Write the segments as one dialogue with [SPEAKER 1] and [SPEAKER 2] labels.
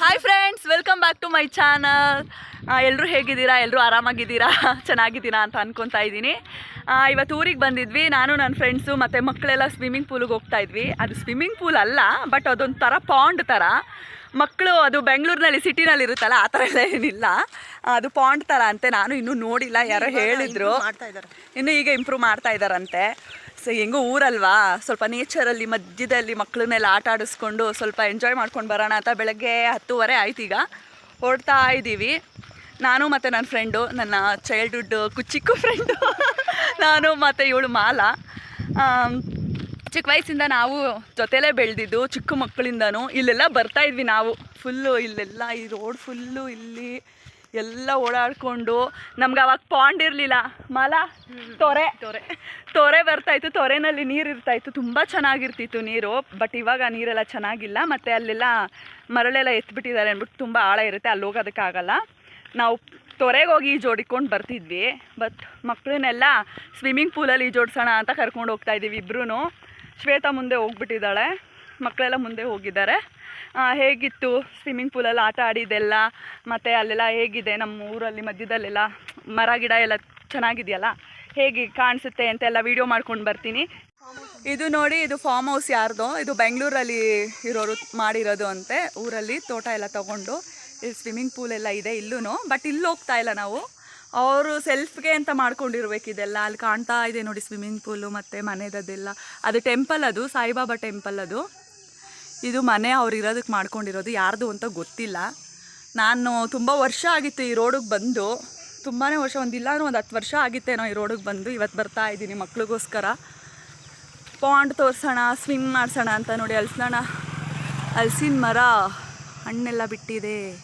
[SPEAKER 1] Hi friends welcome back to my channel ಎಲ್ಲರೂ ಹೇಗಿದ್ದೀರಾ? ಎಲ್ಲರೂ ಆರಾಮಾಗಿದ್ದೀರಾ? ಚೆನ್ನಾಗಿದ್ದೀರಾ ಅಂತ ಅನ್ಕೊತಾ ಇದ್ದೀನಿ. ಇವತ್ತು ಊರಿಗೆ ಬಂದಿದ್ವಿ. ನಾನು ನನ್ನ ಫ್ರೆಂಡ್ಸು ಮತ್ತು ಮಕ್ಕಳೆಲ್ಲ ಸ್ವಿಮ್ಮಿಂಗ್ ಪೂಲಿಗೆ ಹೋಗ್ತಾ ಇದ್ವಿ. ಅದು ಸ್ವಿಮ್ಮಿಂಗ್ ಪೂಲ್ ಅಲ್ಲ ಬಟ್ ಅದೊಂದು ಥರ ಪಾಂಡ್ ಥರ ಮಕ್ಕಳು ಅದು ಬೆಂಗಳೂರಿನಲ್ಲಿ ಸಿಟಿನಲ್ಲಿ ಇರುತ್ತಲ್ಲ ಆ ಥರ ಎಲ್ಲ ಏನಿಲ್ಲ. ಅದು ಪಾಂಡ್ ಥರ ಅಂತೆ. ನಾನು ಇನ್ನೂ ನೋಡಿಲ್ಲ ಯಾರೋ ಹೇಳಿದ್ರು. ಇನ್ನು ಈಗ ಇಂಪ್ರೂವ್ ಮಾಡ್ತಾ ಇದ್ದಾರಂತೆ. ಸೊ ಹೆಂಗೂ ಊರಲ್ವಾ? ಸ್ವಲ್ಪ ನೇಚರಲ್ಲಿ ಮಧ್ಯದಲ್ಲಿ ಮಕ್ಕಳನ್ನೆಲ್ಲ ಆಟ ಆಡಿಸ್ಕೊಂಡು ಸ್ವಲ್ಪ ಎಂಜಾಯ್ ಮಾಡ್ಕೊಂಡು ಬರೋಣ ಅಂತ ಬೆಳಗ್ಗೆ ಹತ್ತುವರೆ ಆಯ್ತು ಈಗ. ಹೊರಡ್ತಾ ಇದ್ದೀವಿ. ನಾನು ಮತ್ತು ನನ್ನ ಫ್ರೆಂಡು ನನ್ನ ಚೈಲ್ಡ್ಹುಡ್ ಚಿಕ್ಕು ಫ್ರೆಂಡು ನಾನು ಮತ್ತು ಇವಳು ಮಾಲಾ. ಚಿಕ್ಕ ವಯಸ್ಸಿಂದ ನಾವು ಜೊತೆಲೇ ಬೆಳೆದಿದ್ದು, ಚಿಕ್ಕ ಮಕ್ಕಳಿಂದನೂ ಇಲ್ಲೆಲ್ಲ ಬರ್ತಾ ಇದ್ವಿ ನಾವು. ಫುಲ್ಲು ಇಲ್ಲೆಲ್ಲ ಈ ರೋಡ್ ಫುಲ್ಲು ಇಲ್ಲಿ. ಎಲ್ಲ ಓಡಾಡಿಕೊಂಡು ನಮ್ಗೆ ಅವಾಗ ಪಾಂಡ್ ಇರಲಿಲ್ಲ. ಮಲ ತೊರೆ. ತೊರೆ. ತೊರೆ ಬರ್ತಾಯಿತ್ತು ತೊರೆನಲ್ಲಿ ನೀರು ಇರ್ತಾಯಿತ್ತು. ತುಂಬ ಚೆನ್ನಾಗಿರ್ತಿತ್ತು ನೀರು ಬಟ್ ಇವಾಗ ನೀರೆಲ್ಲ ಚೆನ್ನಾಗಿಲ್ಲ. ಮತ್ತು ಅಲ್ಲೆಲ್ಲ ಮರಳೆಲ್ಲ ಎತ್ಬಿಟ್ಟಿದ್ದಾರೆ ಅಂದ್ಬಿಟ್ಟು ತುಂಬ ಆಳ ಇರುತ್ತೆ ಅಲ್ಲಿ ಹೋಗೋದಕ್ಕಾಗಲ್ಲ ನಾವು ತೊರೆಗೆ ಹೋಗಿ ಈಜೋಡಿಕೊಂಡು ಬರ್ತಿದ್ವಿ ಬಟ್ ಮಕ್ಕಳನ್ನೆಲ್ಲ ಸ್ವಿಮ್ಮಿಂಗ್ ಪೂಲಲ್ಲಿ ಈಜೋಡ್ಸೋಣ ಅಂತ ಕರ್ಕೊಂಡು ಹೋಗ್ತಾ ಇದ್ದೀವಿ ಇಬ್ಬರೂ ಶ್ವೇತಾ ಮುಂದೆ ಹೋಗ್ಬಿಟ್ಟಿದ್ದಾಳೆ. ಮಕ್ಕಳೆಲ್ಲ ಮುಂದೆ ಹೋಗಿದ್ದಾರೆ. ಹೇಗಿತ್ತು ಸ್ವಿಮ್ಮಿಂಗ್ ಪೂಲಲ್ಲಿ ಆಟ ಆಡಿದ್ದೆಲ್ಲ ಮತ್ತು ಅಲ್ಲೆಲ್ಲ ಹೇಗಿದೆ? ನಮ್ಮ ಊರಲ್ಲಿ ಮಧ್ಯದಲ್ಲೆಲ್ಲ ಮರ, ಗಿಡ ಎಲ್ಲ ಚೆನ್ನಾಗಿದೆಯಲ್ಲ? ಹೇಗೆ ಕಾಣಿಸುತ್ತೆ ಅಂತೆಲ್ಲ ವೀಡಿಯೋ ಮಾಡ್ಕೊಂಡು ಬರ್ತೀನಿ. ಇದು ನೋಡಿ, ಇದು ಫಾರ್ಮ್ ಹೌಸ್ ಯಾರ್ದು? ಇದು ಬೆಂಗಳೂರಲ್ಲಿ ಇರೋರು ಮಾಡಿರೋದು ಅಂತೆ. ಊರಲ್ಲಿ ತೋಟ ಎಲ್ಲ ತೊಗೊಂಡು ಇಲ್ಲಿ ಸ್ವಿಮ್ಮಿಂಗ್ ಪೂಲ್ ಎಲ್ಲ ಇದೆ ಇಲ್ಲೂ ಬಟ್ ಇಲ್ಲಿ ಹೋಗ್ತಾ ಇಲ್ಲ ನಾವು. ಅವರು ಸೆಲ್ಫ್ಗೆ ಅಂತ ಮಾಡ್ಕೊಂಡಿರ್ಬೇಕು ಇದೆಲ್ಲ. ಅಲ್ಲಿ ಕಾಣ್ತಾ ಇದೆ ನೋಡಿ ಸ್ವಿಮ್ಮಿಂಗ್ ಪೂಲು ಮತ್ತು ಮನೆದದೆಲ್ಲ ಅದು ಟೆಂಪಲ್ ಅದು, ಸಾಯಿಬಾಬಾ ಟೆಂಪಲ್ ಅದು. ಇದು ಮನೆ ಅವ್ರು ಇರೋದಕ್ಕೆ ಮಾಡ್ಕೊಂಡಿರೋದು ಯಾರ್ದು ಅಂತ ಗೊತ್ತಿಲ್ಲ. ನಾನು ತುಂಬ ವರ್ಷ ಆಗಿತ್ತು ಈ ರೋಡಿಗೆ ಬಂದು. ತುಂಬಾ ವರ್ಷ ಒಂದಿಲ್ಲ ಅಂದ್ರೆ ಒಂದು ಹತ್ತು ವರ್ಷ ಆಗಿತ್ತೇನೋ ಈ ರೋಡಿಗೆ ಬಂದು. ಇವತ್ತು ಬರ್ತಾ ಇದ್ದೀನಿ ಮಕ್ಳಿಗೋಸ್ಕರ. ಪಾಂಡ್ ತೋರಿಸೋಣ ಸ್ವಿಮ್ ಮಾಡಿಸೋಣ ಅಂತ ನೋಡಿ ಅಲ್ಸೋಣ ಹಲ್ಸಿನ ಮರ ಹಣ್ಣೆಲ್ಲ ಬಿಟ್ಟಿದೆ.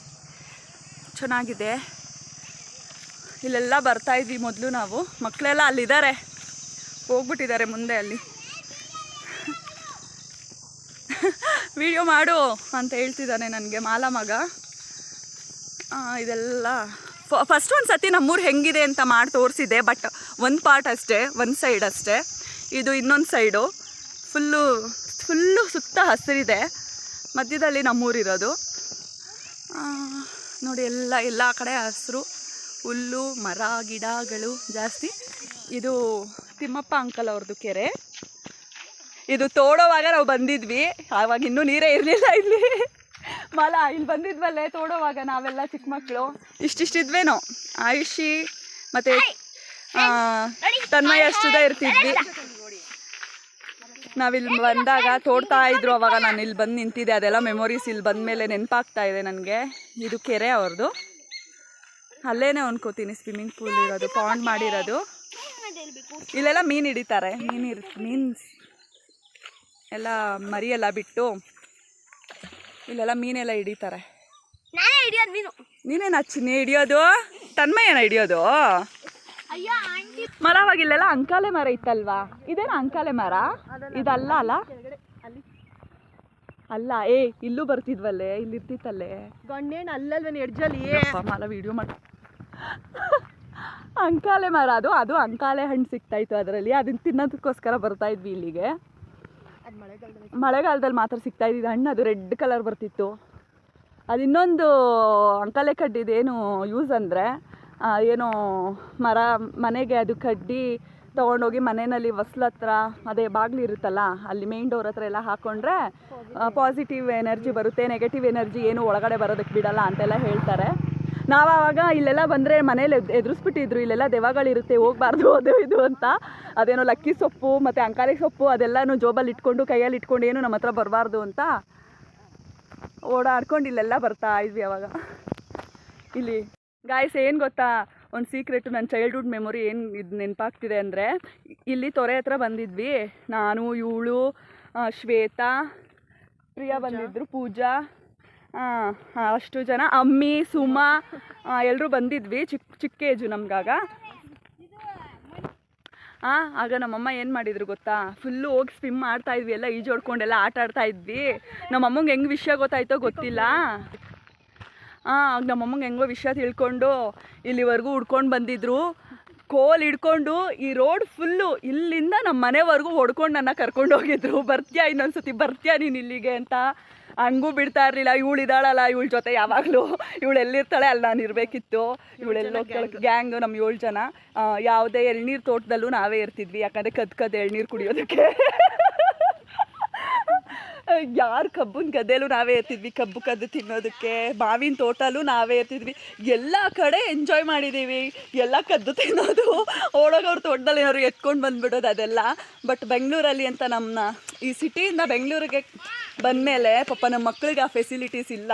[SPEAKER 1] ಚೆನ್ನಾಗಿದೆ. ಇಲ್ಲೆಲ್ಲ ಬರ್ತಾ ಇದ್ವಿ ಮೊದಲು ನಾವು. ಮಕ್ಕಳೆಲ್ಲ ಅಲ್ಲಿದ್ದಾರೆ. ಹೋಗ್ಬಿಟ್ಟಿದ್ದಾರೆ ಮುಂದೆ ಅಲ್ಲಿ. ವಿಡಿಯೋ ಮಾಡು ಅಂತ ಹೇಳ್ತಿದ್ದಾನೆ ನನಗೆ ಮಾಲ ಮಗ. ಇದೆಲ್ಲ ಫಸ್ಟ್ ಒಂದು ಸತಿ ನಮ್ಮೂರು ಹೆಂಗಿದೆ ಅಂತ ಮಾಡಿ ತೋರಿಸಿದೆ ಬಟ್ ಒಂದು ಪಾರ್ಟ್ ಅಷ್ಟೇ, ಒಂದು ಸೈಡ್ ಅಷ್ಟೇ. ಇದು ಇನ್ನೊಂದು ಸೈಡು ಫುಲ್ಲು ಫುಲ್ಲು ಸುತ್ತ ಹಸಿರಿದೆ. ಮಧ್ಯದಲ್ಲಿ ನಮ್ಮೂರಿರೋದು ನೋಡಿ ಎಲ್ಲ ಎಲ್ಲ ಕಡೆ ಹಸಿರು, ಹುಲ್ಲು, ಮರ, ಗಿಡಗಳು ಜಾಸ್ತಿ. ಇದು ತಿಮ್ಮಪ್ಪ ಅಂಕಲ್ ಅವ್ರದ್ದು ಕೆರೆ. ಇದು ತೋಡೋವಾಗ ನಾವು ಬಂದಿದ್ವಿ. ಆವಾಗ ಇನ್ನೂ ನೀರೇ ಇರಲಿಲ್ಲ ಇಲ್ಲಿ. ಮಲ ಇಲ್ಲಿ ಬಂದಿದ್ವಲ್ಲೇ ತೋಡೋವಾಗ ನಾವೆಲ್ಲ ಚಿಕ್ಕ ಮಕ್ಕಳು ಇಷ್ಟಿಷ್ಟಿದ್ವೇನೋ ಆಯುಷಿ ಮತ್ತು ತನ್ಮಯ ಅಷ್ಟುದ ಇರ್ತಿದ್ವಿ. ನಾವಿಲ್ಲಿ ಬಂದಾಗ ತೋಡ್ತಾ ಇದ್ರು ಅವಾಗ ನಾನು ಇಲ್ಲಿ ಬಂದು ನಿಂತಿದ್ದೆ. ಅದೆಲ್ಲ ಮೆಮೊರೀಸ್ ಇಲ್ಲಿ ಬಂದ ಮೇಲೆ ನೆನಪಾಗ್ತಾ ಇದೆ ನನಗೆ. ಇದು ಕೆರೆ ಅವ್ರದ್ದು ಅಲ್ಲೇ ಅನ್ಕೋತೀನಿ ಸ್ವಿಮ್ಮಿಂಗ್ ಪೂಲ್ ಇರೋದು ಪಾಂಡ್ ಮಾಡಿರೋದು. ಇಲ್ಲೆಲ್ಲ ಮೀನು ಹಿಡಿತಾರೆ. ಮೀನು ಇರ್ ಮೀನು ಎಲ್ಲ ಮರಿ ಎಲ್ಲ ಬಿಟ್ಟು ಇಲ್ಲೆಲ್ಲ ಮೀನೆಲ್ಲ ಹಿಡಿತಾರೆ. ನೀನೇನು ಹಚ್ಚಿನಿ ಹಿಡಿಯೋದು? ತನ್ಮಯನ ಹಿಡಿಯೋದು?
[SPEAKER 2] ಅಯ್ಯೋ ಆಂಟಿ.
[SPEAKER 1] ಮರ ಅವಾಗ ಇಲ್ಲೆಲ್ಲ ಅಂಕಾಲೆ ಮರ ಇತ್ತಲ್ವಾ? ಇದೇನ ಅಂಕಾಲೆ ಮರ? ಇದಲ್ಲ ಅಲ್ಲ? ಅಲ್ಲ. ಏ ಇಲ್ಲೂ ಬರ್ತಿದ್ವಲ್ಲೇ ಇಲ್ಲಿ ಇರ್ತಿತ್ತಲ್ಲೇ
[SPEAKER 2] ಗಂಡೇನು ಅಲ್ಲಲ್ವೇನು ಎಡ್ಜಲ್ಲಿ
[SPEAKER 1] ಮಲ ವಿಡಿಯೋ ಮಾಡ ಅಂಕಾಲೆ ಮರ ಅದು ಅದು ಅಂಕಾಲೆ ಹಣ್ಣು ಸಿಗ್ತಾ ಇತ್ತು ಅದರಲ್ಲಿ. ಅದನ್ನ ತಿನ್ನೋದಕ್ಕೋಸ್ಕರ ಬರ್ತಾ ಇದ್ವಿ ಇಲ್ಲಿಗೆ.
[SPEAKER 2] ಮಳೆಗಾಲದಲ್ಲಿ
[SPEAKER 1] ಮಾತ್ರ ಸಿಗ್ತಾ ಇದ್ದಿದ್ದು ಹಣ್ಣು, ಅದು ರೆಡ್ ಕಲರ್ ಬರ್ತಿತ್ತು. ಅದು ಇನ್ನೊಂದು ಅಂಕಲೆ ಕಡ್ಡಿದೇನು ಯೂಸ್ ಅಂದರೆ ಏನು ಮರ, ಮನೆಗೆ ಅದು ಕಡ್ಡಿ ತೊಗೊಂಡೋಗಿ ಮನೆಯಲ್ಲಿ ಹೊಸ್ಲ ಹತ್ರ ಅದೇ ಬಾಗಿಲು ಇರುತ್ತಲ್ಲ, ಅಲ್ಲಿ ಮೇನ್ ಡೋರ್ ಹತ್ರ ಎಲ್ಲ ಹಾಕ್ಕೊಂಡ್ರೆ ಪಾಸಿಟಿವ್ ಎನರ್ಜಿ ಬರುತ್ತೆ ನೆಗೆಟಿವ್ ಎನರ್ಜಿ ಏನು ಒಳಗಡೆ ಬರೋದಕ್ಕೆ ಬಿಡಲ್ಲ ಅಂತೆಲ್ಲ ಹೇಳ್ತಾರೆ. ನಾವು ಆವಾಗ ಇಲ್ಲೆಲ್ಲ ಬಂದರೆ ಮನೇಲಿ ಎದುರಿಸ್ಬಿಟ್ಟಿದ್ರು ಇಲ್ಲೆಲ್ಲ ದೆವಗಳಿರುತ್ತೆ ಹೋಗ್ಬಾರ್ದು ಅದು ಇದು ಅಂತ. ಅದೇನೋ ಲಕ್ಕಿ ಸೊಪ್ಪು ಮತ್ತು ಅಂಕಾರಿ ಸೊಪ್ಪು ಅದೆಲ್ಲನೂ ಜೋಬಲ್ಲಿ ಇಟ್ಕೊಂಡು ಕೈಯಲ್ಲಿ ಇಟ್ಕೊಂಡು ಏನು ನಮ್ಮ ಹತ್ರ ಬರಬಾರ್ದು ಅಂತ ಓಡಾಡ್ಕೊಂಡು ಇಲ್ಲೆಲ್ಲ ಬರ್ತಾ ಇದ್ವಿ ಅವಾಗ. ಇಲ್ಲಿ ಗಾಯಸ್ ಏನು ಗೊತ್ತಾ? ಒಂದು ಸೀಕ್ರೆಟು ನನ್ನ ಚೈಲ್ಡ್ಹುಡ್ ಮೆಮೊರಿ ಏನು ಇದು ನೆನಪಾಗ್ತಿದೆ ಅಂದರೆ ಇಲ್ಲಿ ತೊರೆ ಹತ್ರ ಬಂದಿದ್ವಿ. ನಾನು ಇವಳು ಶ್ವೇತಾ ಪ್ರಿಯಾ ಬಂದಿದ್ದರು ಪೂಜಾ. ಅಷ್ಟು ಜನ. ಅಮ್ಮಿ, ಸುಮಾ ಎಲ್ಲರೂ ಬಂದಿದ್ವಿ. ಚಿಕ್ಕ ಚಿಕ್ಕ ಏಜು ನಮ್ಗಾಗ. ಹಾಂ ಆಗ ನಮ್ಮಮ್ಮ ಏನು ಮಾಡಿದ್ರು ಗೊತ್ತಾ? ಫುಲ್ಲು ಹೋಗಿ ಸ್ವಿಮ್ ಮಾಡ್ತಾ ಇದ್ವಿ. ಎಲ್ಲ ಈಜೋಡ್ಕೊಂಡೆಲ್ಲ ಆಟ ಆಡ್ತಾ ಇದ್ವಿ. ನಮ್ಮಮ್ಮಂಗೆ ಹೆಂಗೆ ವಿಷಯ ಗೊತ್ತಾಯ್ತೋ ಗೊತ್ತಿಲ್ಲ. ಹಾಂ ಆಗ ನಮ್ಮಮ್ಮಂಗೆ ಹೆಂಗೋ ವಿಷಯ ತಿಳ್ಕೊಂಡು ಇಲ್ಲಿವರೆಗೂ ಹುಡ್ಕೊಂಡು ಬಂದಿದ್ರು. ಕೋಲ್ ಹಿಡ್ಕೊಂಡು ಈ ರೋಡ್ ಫುಲ್ಲು ಇಲ್ಲಿಂದ ನಮ್ಮ ಮನೆವರೆಗೂ ಹೊಡ್ಕೊಂಡು ನನ್ನ ಕರ್ಕೊಂಡು ಹೋಗಿದ್ರು. ಬರ್ತೀಯಾ ಇನ್ನೊಂದು ಸತಿ ಬರ್ತೀಯಾ ನೀನು ಇಲ್ಲಿಗೆ ಅಂತ. ಹಂಗೂ ಬಿಡ್ತಾ ಇರಲಿಲ್ಲ. ಇವಳು ಇದ್ದಾಳಲ್ಲ ಇವಳ ಜೊತೆ ಯಾವಾಗಲೂ. ಇವಳು ಎಲ್ಲಿರ್ತಾಳೆ ಅಲ್ಲಿ ನಾನು ಇರಬೇಕಿತ್ತು. ಇವಳೆಲ್ಲ ಗ್ಯಾಂಗ್ ನಮ್ಮ ಏಳು ಜನ. ಯಾವುದೇ ಎಳ್ನೀರು ತೋಟದಲ್ಲೂ ನಾವೇ ಇರ್ತಿದ್ವಿ. ಯಾಕಂದರೆ ಕದ್ ಕದ್ ಎಳ್ನೀರು ಕುಡಿಯೋದಕ್ಕೆ. ಯಾರು ಕಬ್ಬಿನ ಗದ್ದೆಲೂ ನಾವೇ ಇರ್ತಿದ್ವಿ ಕಬ್ಬು ಕದ್ದು ತಿನ್ನೋದಕ್ಕೆ. ಮಾವಿನ ತೋಟಲ್ಲೂ ನಾವೇ ಇರ್ತಿದ್ವಿ. ಎಲ್ಲ ಕಡೆ ಎಂಜಾಯ್ ಮಾಡಿದ್ದೀವಿ ಎಲ್ಲ ಕದ್ದು ತಿನ್ನೋದು. ಓಡೋಗವ್ರ ತೋಟದಲ್ಲಿ ಏನಾದ್ರು ಎತ್ಕೊಂಡು ಬಂದ್ಬಿಡೋದು ಅದೆಲ್ಲ. ಬಟ್ ಬೆಂಗಳೂರಲ್ಲಿ ಅಂತ ನಮ್ಮನ್ನ ಈ ಸಿಟಿಯಿಂದ ಬೆಂಗಳೂರಿಗೆ ಬಂದಮೇಲೆ ಪಾಪ ನಮ್ಮ ಮಕ್ಕಳಿಗೆ ಆ ಫೆಸಿಲಿಟೀಸ್ ಇಲ್ಲ.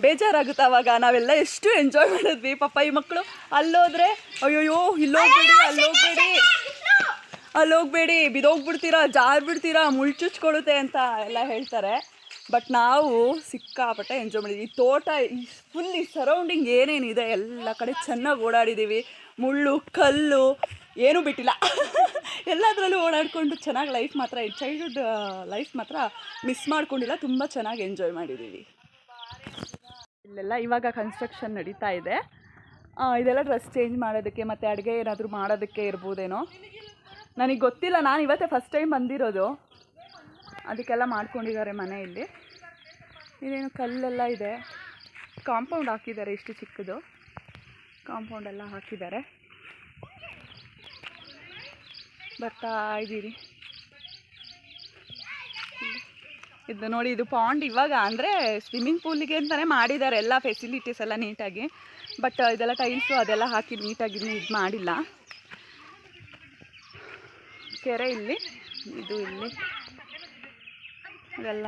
[SPEAKER 1] ಬೇಜಾರಾಗುತ್ತೆ ಅವಾಗ. ನಾವೆಲ್ಲ ಎಷ್ಟು ಎಂಜಾಯ್ ಮಾಡಿದ್ವಿ. ಪಾಪ ಈ ಮಕ್ಕಳು ಅಲ್ಲೋದ್ರೆ ಅಯ್ಯೋಯ್ಯೋ ಇಲ್ಲೋಗ್ಬೇಡಿ ಅಲ್ಲೋಗ್ಬೇಡಿ. ಅಲ್ಲೋಗ್ಬೇಡಿ ಬಿದೋಗ್ಬಿಡ್ತೀರಾ ಜಾರ್ ಬಿಡ್ತೀರಾ ಮುಳ್ಚುಚ್ಕೊಳ್ಳುತ್ತೆ ಅಂತ ಎಲ್ಲ ಹೇಳ್ತಾರೆ. ಬಟ್ ನಾವು ಸಿಕ್ಕಾಪಟ್ಟೆ ಎಂಜಾಯ್ ಮಾಡಿದ್ವಿ. ಈ ತೋಟ ಈ ಫುಲ್ ಈ ಸರೌಂಡಿಂಗ್ ಏನೇನಿದೆ ಎಲ್ಲ ಕಡೆ ಚೆನ್ನಾಗಿ ಓಡಾಡಿದ್ದೀವಿ ಮುಳ್ಳು ಕಲ್ಲು ಏನೂ ಬಿಟ್ಟಿಲ್ಲ. ಎಲ್ಲದರಲ್ಲೂ ಓಡಾಡಿಕೊಂಡು ಚೆನ್ನಾಗಿ ಲೈಫ್ ಮಾತ್ರ ಚೈಲ್ಡ್ಹುಡ್ ಲೈಫ್ ಮಾತ್ರ ಮಿಸ್ ಮಾಡ್ಕೊಂಡಿಲ್ಲ, ತುಂಬ ಚೆನ್ನಾಗಿ ಎಂಜಾಯ್ ಮಾಡಿದ್ದೀವಿ ಇಲ್ಲೆಲ್ಲ ಇವಾಗ ಕನ್ಸ್ಟ್ರಕ್ಷನ್ ನಡೀತಾ ಇದೆ. ಇದೆಲ್ಲ ಡ್ರೆಸ್ ಚೇಂಜ್ ಮಾಡೋದಕ್ಕೆ ಮತ್ತು ಅಡುಗೆ ಏನಾದರೂ ಮಾಡೋದಕ್ಕೆ ಇರ್ಬೋದೇನೋ? ನನಗೆ ಗೊತ್ತಿಲ್ಲ, ನಾನು ಇವತ್ತೇ ಫಸ್ಟ್ ಟೈಮ್ ಬಂದಿರೋದು. ಅದಕ್ಕೆಲ್ಲ ಮಾಡ್ಕೊಂಡಿದ್ದಾರೆ ಮನೆಯಲ್ಲಿ ಇದೇನು ಕಲ್ಲೆಲ್ಲ ಇದೆ. ಕಾಂಪೌಂಡ್ ಹಾಕಿದ್ದಾರೆ ಇಷ್ಟು ಚಿಕ್ಕದು. ಕಾಂಪೌಂಡ್ ಎಲ್ಲ ಹಾಕಿದ್ದಾರೆ. ಬರ್ತಾ ಇದ್ದೀರಿ. ಇದು ನೋಡಿ, ಇದು ಪಾಂಡ್ ಇವಾಗ ಅಂದರೆ ಸ್ವಿಮ್ಮಿಂಗ್ ಪೂಲಿಗೆ ಅಂತಲೇ ಮಾಡಿದ್ದಾರೆ ಎಲ್ಲ ಫೆಸಿಲಿಟೀಸ್ ಎಲ್ಲ ನೀಟಾಗಿ. ಬಟ್ ಇದೆಲ್ಲ ಟೈಲ್ಸು ಅದೆಲ್ಲ ಹಾಕಿ ನೀಟಾಗಿ ಇದು ಮಾಡಿಲ್ಲ. ಕೆರೆ ಇಲ್ಲಿ, ಇದು ಇಲ್ಲಿ. ಇದೆಲ್ಲ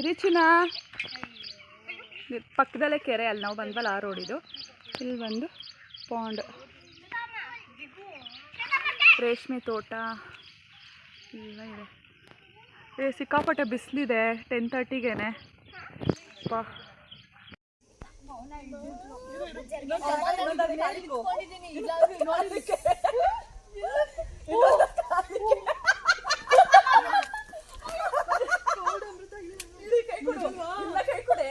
[SPEAKER 1] ಇರಿಚಿನ ಇರಿ ಪಕ್ಕದಲ್ಲೇ ಕೆರೆ ಅಲ್ಲಿ, ನಾವು ಬಂದ್ವಲ್ಲ ಆ ರೋಡಿದು ಇಲ್ಲಿ ಬಂದು ಪಾಂಡ್. ರೇಷ್ಮೆ ತೋಟ. ಇಲ್ಲ ಇದೆ. ಏ, ಸಿಕ್ಕಾಪಟ್ಟೆ ಬಿಸಿಲಿದೆ ಟೆನ್ ತರ್ಟಿಗೆ ಪಾ.
[SPEAKER 3] ಕೈ ಕೊಡು. ಕೈ
[SPEAKER 1] ಕೊಡೆ.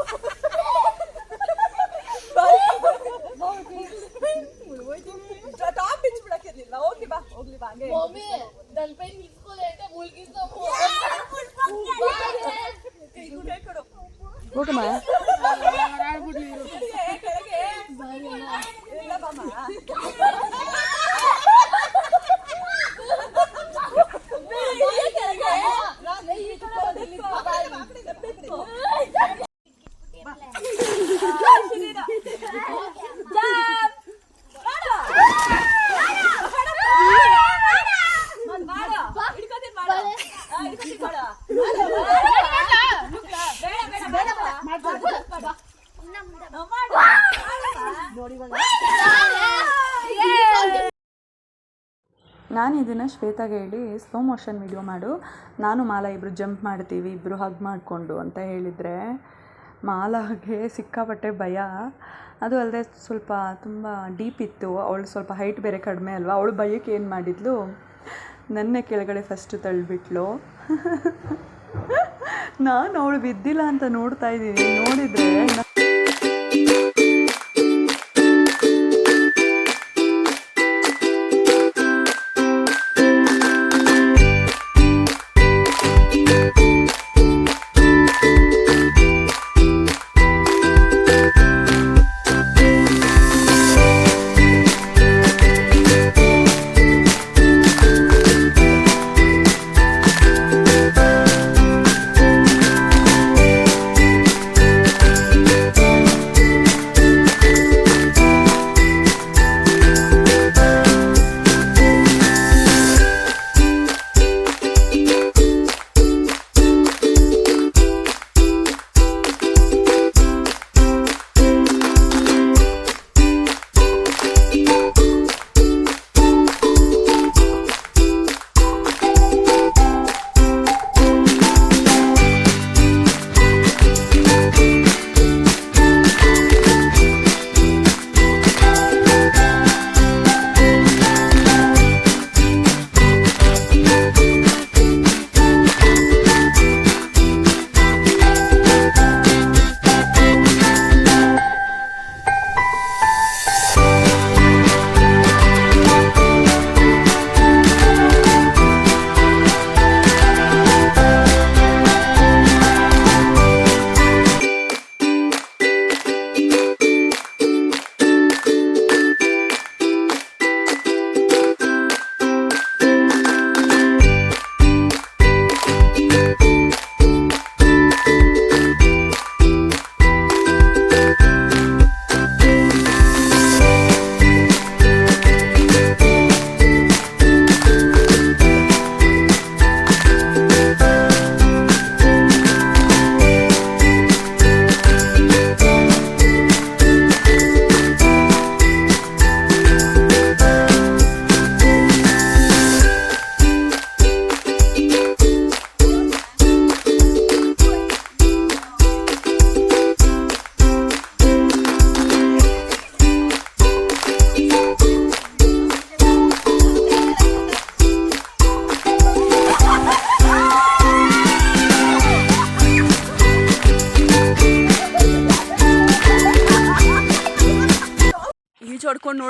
[SPEAKER 1] ನಾನು ಇದನ್ನು ಶ್ವೇತಾಗೆ ಹೇಳಿ ಸ್ಲೋ ಮೋಷನ್ ವಿಡಿಯೋ ಮಾಡು. ನಾನು ಮಾಲ ಇಬ್ಬರು ಜಂಪ್ ಮಾಡ್ತೀವಿ ಇಬ್ಬರು ಹಗ್ ಮಾಡಿಕೊಂಡು ಅಂತ ಹೇಳಿದರೆ ಮಾಲಾಗೆ ಸಿಕ್ಕಾಪಟ್ಟೆ ಭಯ. ಅದು ಅಲ್ಲದೆ ಸ್ವಲ್ಪ ತುಂಬ ಡೀಪ್ ಇತ್ತು. ಅವಳು ಸ್ವಲ್ಪ ಹೈಟ್ ಬೇರೆ ಕಡಿಮೆ ಅಲ್ವಾ? ಅವಳು ಭಯಕ್ಕೆ ಏನು ಮಾಡಿದ್ಲು? ನನ್ನ ಕೆಳಗಡೆ ಫಸ್ಟು ತಳ್ಳಿಬಿಟ್ಲು ನಾನು ಅವಳು ಬಿದ್ದಿಲ್ಲ ಅಂತ ನೋಡ್ತಾ ಇದ್ದೀನಿ. ನೋಡಿದರೆ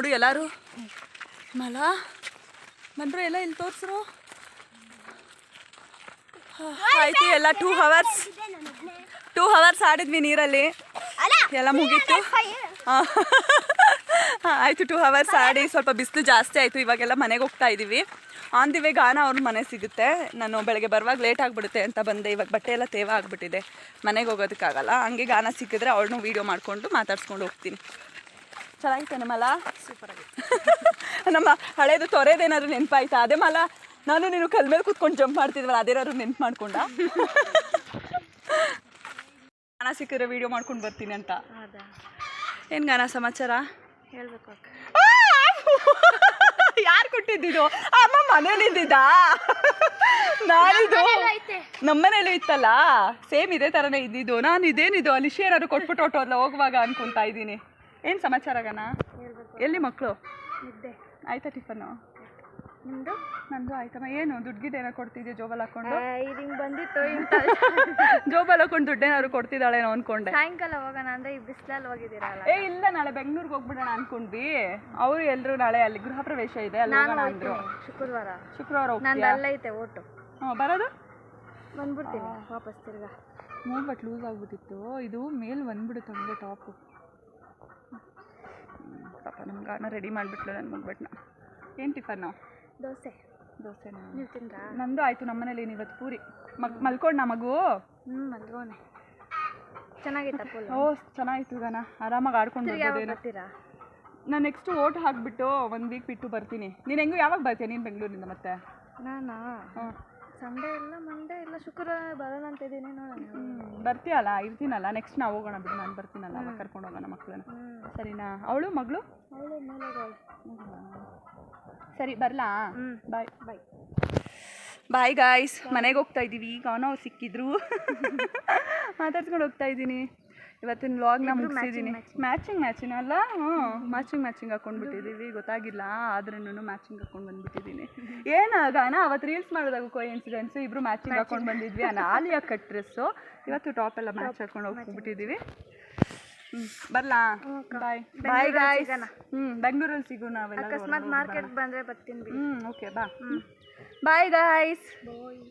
[SPEAKER 1] ನೋಡು ಎಲ್ಲರೂ. ಮಲ ಬಂದ್ರು ಎಲ್ಲ ಇಲ್ಲಿ ತೋರಿಸ್ರು. ಆಯ್ತು ಎಲ್ಲ ಟೂ ಅವರ್ಸ್ ಟೂ ಅವರ್ಸ್ ಆಡಿದ್ವಿ ನೀರಲ್ಲಿ. ಎಲ್ಲ ಮುಗೀತು. ಆ. ಆಯ್ತು ಟೂ ಅವರ್ಸ್ ಆಡಿ ಸ್ವಲ್ಪ ಬಿಸಿಲು ಜಾಸ್ತಿ ಆಯಿತು ಇವಾಗೆಲ್ಲ ಮನೆಗೆ ಹೋಗ್ತಾ ಇದ್ದೀವಿ ಆನ್ ದಿ ವೇ ಗಾನ ಅವ್ರ ಮನೆ ಸಿಗುತ್ತೆ. ನಾನು ಬೆಳಗ್ಗೆ ಬರುವಾಗ ಲೇಟ್ ಆಗಿಬಿಡುತ್ತೆ ಅಂತ ಬಂದೆ ಇವಾಗ ಬಟ್ಟೆ ಎಲ್ಲ ತೇವ ಆಗಿಬಿಟ್ಟಿದೆ ಮನೆಗೆ ಹೋಗೋದಕ್ಕಾಗಲ್ಲ. ಹಂಗೆ ಗಾನ ಸಿಕ್ಕಿದ್ರೆ ಅವ್ರನ್ನೂ ವೀಡಿಯೋ ಮಾಡಿಕೊಂಡು ಮಾತಾಡ್ಸ್ಕೊಂಡು ಹೋಗ್ತೀನಿ. ಚೆನ್ನಾಗಿತ್ತೇನೆ ನಮ್ಮಲ್ಲ ಸೂಪರ್ ನಮ್ಮ ಹಳೇದು ತೊರೆದೇನಾದ್ರು ನೆನಪಾಯ್ತಾ? ಅದೇ ಮಲ್ಲ ನಾನು ನೀನು ಕಲ್ ಮೇಲೆ ಕೂತ್ಕೊಂಡು ಜಂಪ್ ಮಾಡ್ತಿದ್ವಲ್ಲ ಅದೇನಾದ್ರು ನೆನ್ಪು ಮಾಡ್ಕೊಂಡ? ಗಾನ ಸಿಕ್ಕಿದ್ರೆ ವಿಡಿಯೋ ಮಾಡ್ಕೊಂಡು ಬರ್ತೀನಿ ಅಂತ. ಏನು ಗಾನ ಸಮಾಚಾರ?
[SPEAKER 2] ಹೇಳ್ಬೇಕು
[SPEAKER 1] ಯಾರು ಕೊಟ್ಟಿದ್ದಿದ್ದು ಅಮ್ಮ ಮನೇಲಿದ್ದಿದ್ದ? ನಾನಿದು
[SPEAKER 2] ಐತೆ.
[SPEAKER 1] ನಮ್ಮನೇಲೂ ಇತ್ತಲ್ಲ? ಸೇಮ್ ಇದೇ ಥರನೇ ಇದ್ದಿದ್ದು. ನಾನು ಇದೇನಿದು? ಅಲ್ಲಿ ಏನಾದ್ರು ಕೊಟ್ಬಿಟ್ಟು ಹೊಟ್ಟೋದ್ಲ ಹೋಗುವಾಗ ಅನ್ಕೊಂತಾ ಇದ್ದೀನಿ. ಏನು ಸಮಾಚಾರ
[SPEAKER 2] ಆಗಣ
[SPEAKER 1] ಎಲ್ಲಿ ಮಕ್ಕಳು
[SPEAKER 2] ನಿದ್ದೆ.
[SPEAKER 1] ಆಯ್ತಾ ಟಿಫನ್ನು?
[SPEAKER 2] ನಿಮ್ದು?
[SPEAKER 1] ನಂದು ಆಯ್ತಮ್ಮ. ಏನು ದುಡ್ಗಿದ್ದೇನೋ ಕೊಡ್ತಿದ್ದೆ ಜೋಬಲ್ ಹಾಕೊಂಡು?
[SPEAKER 2] ಹಿಂಗೆ ಬಂದಿತ್ತು
[SPEAKER 1] ಜೋಬಲ್ ಹಾಕೊಂಡು ದುಡ್ಡೇನಾದ್ರು ಕೊಡ್ತಿದ್ದಾಳೇನೋ ಅನ್ಕೊಂಡೆ.
[SPEAKER 2] ಸಾಯಂಕಾಲ ಹೋಗೋಣ ಅಂದ್ರೆ ಈ ಬಿಸಿಲಲ್ಲಿ ಹೋಗಿದ್ದೀರಲ್ಲ.
[SPEAKER 1] ಏ ಇಲ್ಲ ನಾಳೆ ಬೆಂಗ್ಳೂರಿಗೆ ಹೋಗ್ಬಿಡೋಣ ಅನ್ಕೊಂಡ್ವಿ. ಅವರು ಎಲ್ಲರೂ ನಾಳೆ ಅಲ್ಲಿ ಗೃಹ ಪ್ರವೇಶ ಇದೆ ಅಲ್ಲಿ ಹೋಗೋಣ ಅಂದ್ರು.
[SPEAKER 2] ಶುಕ್ರವಾರ.
[SPEAKER 1] ಶುಕ್ರವಾರ
[SPEAKER 2] ನಂದು ಅಲ್ಲೈತೆ ಓಟು.
[SPEAKER 1] ಹಾಂ ಬರೋದು?
[SPEAKER 2] ಬಂದ್ಬಿಡ್ತೀನಿ ವಾಪಸ್ ತಿರ್ಗಾ.
[SPEAKER 1] ಬಟ್ ಲೂಸ್ ಆಗ್ಬಿಟ್ಟಿತ್ತು. ಇದು ಮೇಲ್ ಬಂದ್ಬಿಡುತ್ತೆ ಹಂಗೆ ಟಾಪು. ಪಾಪ ನಮ್ಮ ನಾನು ರೆಡಿ ಮಾಡಿಬಿಟ್ಲು ನನ್ನ ಮಗ್ಬಿಟ್ನ. ಏನು ಟಿಫನ್ನು
[SPEAKER 2] ದೋಸೆ.
[SPEAKER 1] ದೋಸೆನಾ?
[SPEAKER 2] ನೀವು ತಿಂದ್ರಾ?
[SPEAKER 1] ನಂದು ಆಯಿತು ನಮ್ಮನೇಲಿ ಏನು ಇವತ್ತು ಪೂರಿ. ಮಗ್ ಮಲ್ಕೊಂಡ ಮಗು?
[SPEAKER 2] ಹ್ಞೂ ಮಲ್ಗೋನೆ. ಚೆನ್ನಾಗಿತ್ತ
[SPEAKER 1] ಓ ಚೆನ್ನಾಗಿತ್ತು ಗಾನ ಆರಾಮಾಗಿ ಆಡ್ಕೊಂಡು
[SPEAKER 2] ಬರ್ತೀರಾ?
[SPEAKER 1] ನಾನು ನೆಕ್ಸ್ಟ್ ಓಟ್ ಹಾಕ್ಬಿಟ್ಟು ಒಂದು ವೀಕ್ ಬಿಟ್ಟು ಬರ್ತೀನಿ. ನೀನು ಹೆಂಗೂ ಯಾವಾಗ ಬರ್ತೀಯ ನೀನು ಬೆಂಗಳೂರಿಂದ ಮತ್ತೆ?
[SPEAKER 2] ನಾನಾ?
[SPEAKER 1] ಹ್ಞೂ
[SPEAKER 2] ಸಂಡೇ ಇಲ್ಲ ಮಂಡೇ ಇಲ್ಲ ಶುಕ್ರವಾರ ಬರೋಣ ಅಂತ ಇದ್ದೀನಿ ನೋಡೋಣ
[SPEAKER 1] ಬರ್ತೀಯಲ್ಲ ಇರ್ತೀನಲ್ಲ ನೆಕ್ಸ್ಟ್ ನಾವು ಹೋಗೋಣ ಬಿಡು ನಾನು ಬರ್ತೀನಲ್ಲ ಅವಾಗ ಕರ್ಕೊಂಡು ಹೋಗೋಣ ಮಕ್ಕಳನ್ನ. ಸರಿನಾ? ಅವಳು ಮಗಳು?
[SPEAKER 2] ಅವಳು ಮಗಳು
[SPEAKER 1] ಸರಿ ಬರಲಾ. ಬಾಯ್
[SPEAKER 2] ಬಾಯ್
[SPEAKER 1] ಬಾಯ್ ಗಾಯ್ಸ್ ಮನೆಗೆ ಹೋಗ್ತಾ ಇದ್ದೀವಿ ಈಗ ಅವನು ಅವ್ರು ಸಿಕ್ಕಿದ್ರು. ಮಾತಾಡ್ಸ್ಕೊಂಡು ಹೋಗ್ತಾ ಇದ್ದೀನಿ ಇವತ್ತಿನ ವ್ಲಾಗ್ನ ಮುಗಿಸಿದ್ದೀನಿ ಮ್ಯಾಚಿಂಗ್ ಮ್ಯಾಚಿಂಗ್ ಅಲ್ಲ? ಹ್ಞೂ ಮ್ಯಾಚಿಂಗ್ ಮ್ಯಾಚಿಂಗ್ ಹಾಕೊಂಡ್ಬಿಟ್ಟಿದ್ದೀವಿ ಗೊತ್ತಾಗಿಲ್ಲ ಆದ್ರೂ ಮ್ಯಾಚಿಂಗ್ ಹಾಕೊಂಡು ಬಂದ್ಬಿಟ್ಟಿದ್ದೀನಿ ಏನು ಗಾನ? ಅವತ್ತು ರೀಲ್ಸ್ ಮಾಡಿದಾಗ ಕೋ ಇನ್ಸಿಡೆನ್ಸು ಇಬ್ರು ಮ್ಯಾಚಿಂಗ್ ಹಾಕೊಂಡು ಬಂದಿದ್ವಿ ಅನ್ನ ಆಲಿಯಾ ಕಟ್ ಡ್ರೆಸ್ಸು ಇವತ್ತು ಟಾಪ್ ಎಲ್ಲ ಮ್ಯಾಚ್ ಹಾಕೊಂಡು ಹೋಗ್ಬಿಟ್ಟಿದ್ದೀವಿ ಹ್ಞೂ ಬರಲಾ ಬಾಯ್ ಬಾಯ್ ಗಾಯ್ಸ್ ಹ್ಞೂ ಬೆಂಗಳೂರಲ್ಲಿ ಸಿಗು ನಾವೆಲ್ಲ
[SPEAKER 2] ಅಕಸ್ಮಾತ್ ಮಾರ್ಕೆಟ್ ಬಂದರೆ ಬರ್ತೀನಿ
[SPEAKER 1] ಹ್ಞೂ ಓಕೆ ಬಾ. ಬಾಯ್ ಗಾಯ್ಸ್
[SPEAKER 2] ಬಾಯ್